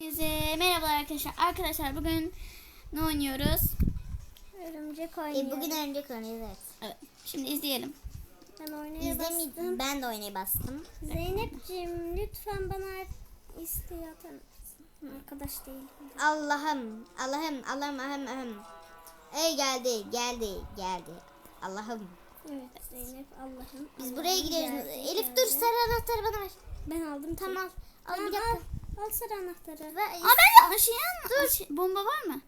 Herkese merhabalar arkadaşlar. Arkadaşlar bugün ne oynuyoruz? Örümcek E, oynuyor. bugün örümcek oynuyor evet. Evet. Şimdi izleyelim. ben oynaya bastım. Ben de oynaya bastım. Zeynep'ciğim lütfen bana isteği atar mısın? Arkadaş değil. Allah'ım, Allah'ım, Allah'ım, Allah'ım, Allah'ım. Ey geldi, geldi, geldi. Allah'ım. Evet Zeynep Allah'ım. Biz Allah'ım buraya gidiyoruz. geldi, Elif geldi. dur sarı anahtarı bana ver. Ben aldım. Tamam. Al, Tamam, bir dakika. Al, sarı anahtarı. Ver. Aa ben şey Dur. bomba var mı?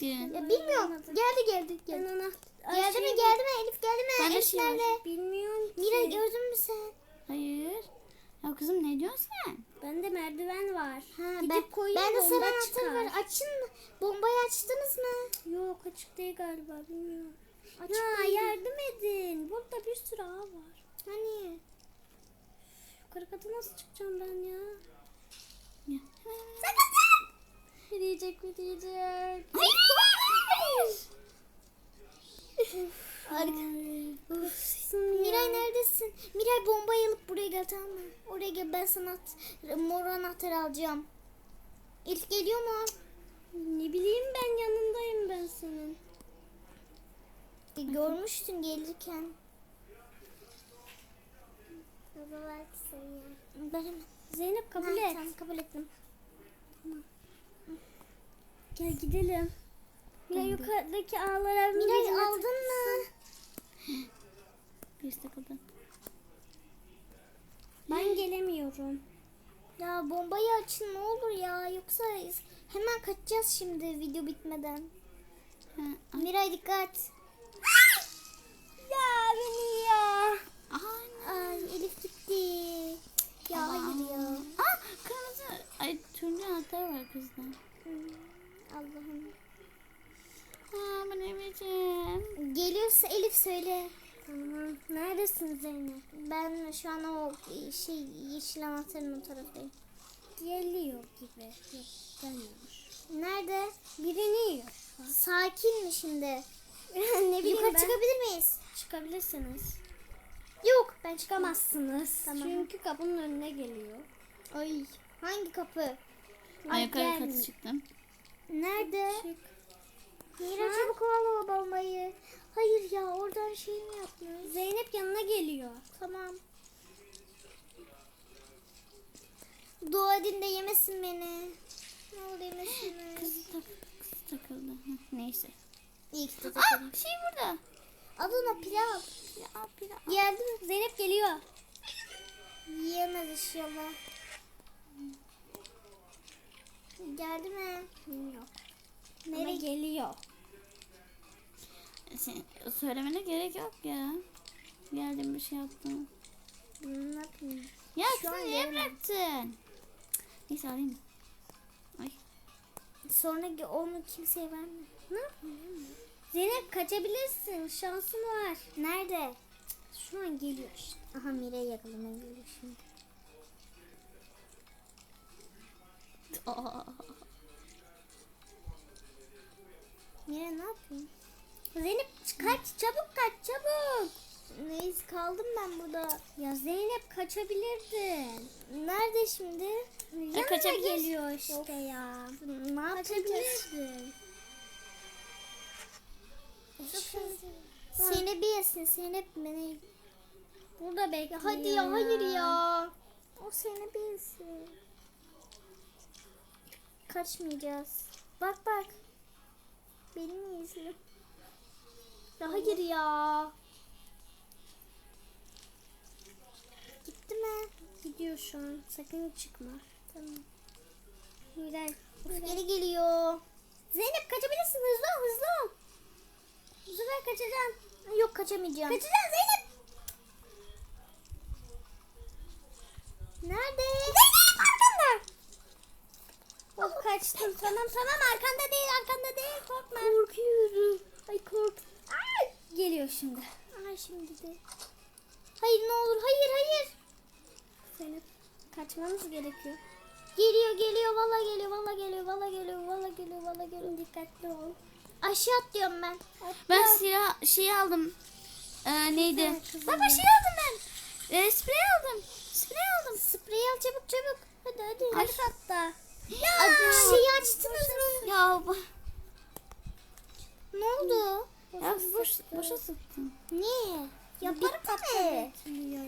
Birinin. Ya bilmiyorum. Anladım. Geldi geldi Ben geldi. anahtar. Geldi mi geldi mi Elif geldi mi? Ben Elif şey nerede? Bilmiyorum ki. Mira gördün mü sen? Hayır. Ya kızım ne diyorsun sen? Bende merdiven var. Ha, Gidip ben, koyayım ben de sarı anahtarı çıkar. var. Açın? Bombayı açtınız mı? Yok açık değil galiba bilmiyorum. Açık ya değil. yardım edin. Burada bir sürü ağ var. Hani? Yukarı kata nasıl çıkacağım ben ya? Ya. Bir diyecek bir diyecek. Hayır. Miray neredesin? Miray bombayı alıp buraya gel tamam mı? Oraya gel ben sana mor anahtarı alacağım. Elif geliyor mu? Ne bileyim ben yanındayım ben senin. E, görmüştün gelirken. Ben hemen. Zeynep kabul Ha, et. Tamam kabul ettim. Gel gidelim. Ya Tamam. yukarıdaki ağlara birine aldın mı? Bir takıldı. Ben gelemiyorum. Ya bombayı açın ne olur ya. Yoksa hemen kaçacağız şimdi video bitmeden. Ha, ay. Miray dikkat. Turuncu anahtar var kızda. Hmm, Allah'ım. Aa biçim? Geliyorsa Elif söyle. Tamam. Neredesin Zeynep? Ben şu an o şey yeşil anahtarın o taraftayım. Geliyor gibi. Yok gelmiyormuş. Nerede? Birini yiyor. Sakin mi şimdi? ne bileyim Yukarı ben. çıkabilir miyiz? Çıkabilirsiniz. Yok ben. Çıkamazsınız. Tamam. Çünkü kapının önüne geliyor. Ay hangi kapı? Ay yukarı katı çıktım. Nerede? Çık. Mira Ha? çabuk al o bombayı. Hayır ya oradan şey mi yapmıyoruz? Zeynep yanına geliyor. Tamam. Dua edin de yemesin beni. Ne olur yemesin beni. Kız, tak, kız takıldı. Hı, neyse. İyi ki de Aa takıldım. şey burada. Al ona pilav. Ya bir daha. Geldi? Zeynep geliyor. Yiyemez inşallah. Geldi mi? Yok. Ama Nereye geliyor. Sen, söylemene gerek yok ya. Geldim bir şey yaptım. Ne yapayım? Ya Şu kızım niye gelemem. bıraktın? Neyse alayım. Ay. Sonra ge- onu kimseye verme. Ne yapayım? Zeynep kaçabilirsin. Şansın var. Nerede? Şu an geliyor işte. Aha Mira'yı yakalamaya geliyor şimdi. Aa. Mira ne yapayım? Zeynep kaç çabuk kaç çabuk. Neyse kaldım ben burada. Ya Zeynep kaçabilirdin. Nerede şimdi? Yanına kaçabilir. geliyor işte ya. Ne yapacağız? Kaçabilirdin. Seni bir yesin, seni beni. Burada bekliyor. Hadi ya, hayır ya. O seni bir yesin. Kaçmayacağız. Bak bak. Beni izliyor? Ya hayır ya. Gitti mi? Gidiyor şu an. Sakın çıkma. Tamam. Of, geri geliyor. Zeynep kaçabilirsin. Hızlı ol hızlı ol. Bu sefer kaçacaksın. Yok kaçamayacağım. Kaçacaksın Zeynep. Nerede? Zeynep arkanda. Oh kaçtım. Tamam tamam arkanda değil arkanda değil korkma. Korkuyorum. Ay kork. Ay. Geliyor şimdi. Ay şimdi de. Hayır ne olur hayır hayır. Zeynep kaçmamız gerekiyor. Geliyor geliyor valla geliyor valla geliyor valla geliyor valla geliyor valla geliyor. Dikkatli ol. Aşağı atlıyorum ben. Ben silah şey aldım. Ee, neydi? Kızım Baba şey aldım ben. Ee, sprey aldım. Sprey aldım. Sprey al çabuk çabuk. Hadi hadi. Alt katta. Ya. bu- Ne oldu? ya boş, boşa sıktın. Niye? Yaparım tabii. Ya.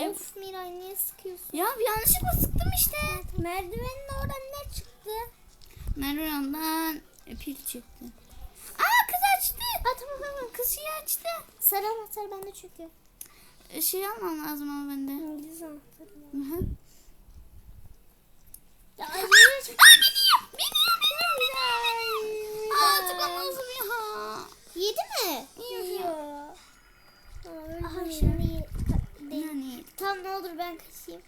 Ya of Miray niye sıkıyorsun? Ya yanlışlıkla sıktım işte. Merdivenin oradan ne çıktı? Merdiven'den pil çıktı. Aa kız açtı. Ha tamam tamam. Kız şeyi açtı. Sarı anahtar bende çünkü. Şey almam lazım ama bende. İngiliz anahtarı. Hı hı. Ya Aa biniyor. Biniyor biniyor. Aa tıklamazım ya. Yedi mi? Yiyor. Aha şimdi ye- ka- değil. Yani Tamam ne olur ben kaçayım.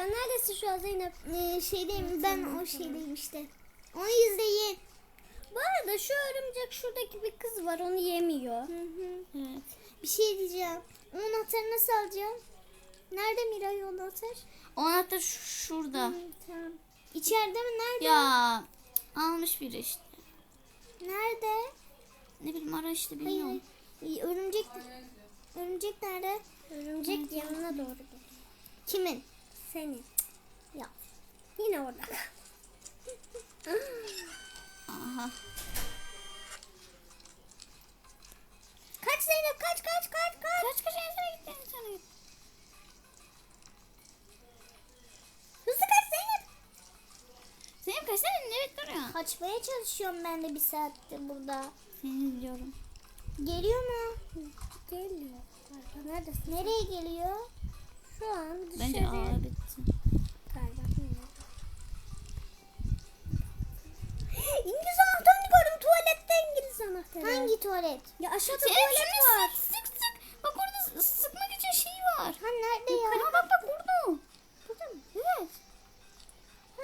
Sen neredesin şu an Zeynep? Ee, şeydeyim ben o şeydeyim işte. Onu izleyin. Bu arada şu örümcek şuradaki bir kız var onu yemiyor. Hı hı. evet. Bir şey diyeceğim. O anahtarı nasıl alacağım? Nerede Miray o anahtar? O anahtar ş- şurada. Hı, tamam. İçeride mi? Nerede? Ya almış biri işte. Nerede? Ne bileyim ara işte Hayır. bilmiyorum. hayır. Örümcek. Örümcek nerede? Örümcek yanına doğru. Kimin? Senin. Ya. Yine orada. Aha. kaç Zeynep kaç kaç kaç kaç. Kaç kaç en sona gitti en sona gitti. Hızlı kaç Zeynep. Senin kaç tane evet duruyor. Kaçmaya çalışıyorum ben de bir saattir burada. Seni izliyorum. Geliyor mu? Geliyor. Neredesin? Nereye geliyor? Şu an. Bence ağır bitti. Galiba. bilmiyorum. İngiliz anahtarını gördüm. Tuvalette İngiliz anahtarı. Hangi tuvalet? Ya aşağıda Senin tuvalet var. sık sık sık. Bak orada sıkmak için şey var. Ha nerede ya? Ha bak bak burada. Burada mı? Evet. Ha.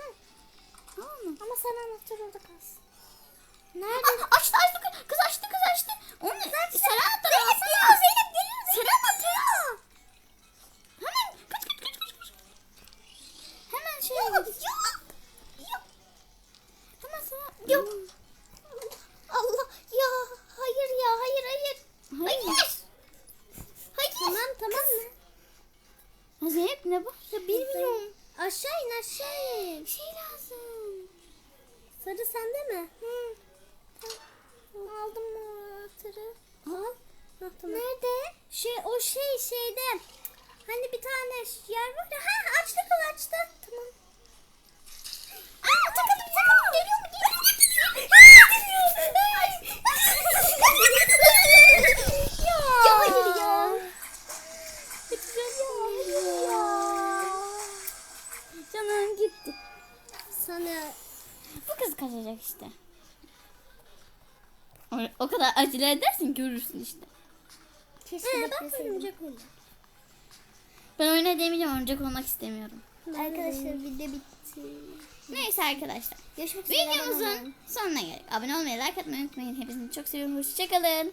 Tamam mı? Ama sen anahtar orada kalsın. Ne bu? Ya bilmiyorum. Aşağı in aşağı in. Şey lazım. Sarı sende mi? Hı. Aldım o anahtarı. Al. Ha, tamam. Nerede? Şey o şey şeyde. Hani bir tane yer var ya. Ha açtı kız açtı. Tamam. Aa takıldım takıldım geliyor mu geliyor mu? Ya hayır ya. Canım gitti. Sana Bu kız kaçacak işte. O, o kadar acele edersin görürsün işte. Keşke Ee, bekleseydim. örümcek. Ben oyuna demeyeceğim örümcek olmak istemiyorum. Arkadaşlar video bitti. Neyse arkadaşlar. Görüşmek üzere. Videomuzun sonuna geldik. Abone olmayı, like atmayı unutmayın. Hepinizi çok seviyorum. Hoşçakalın.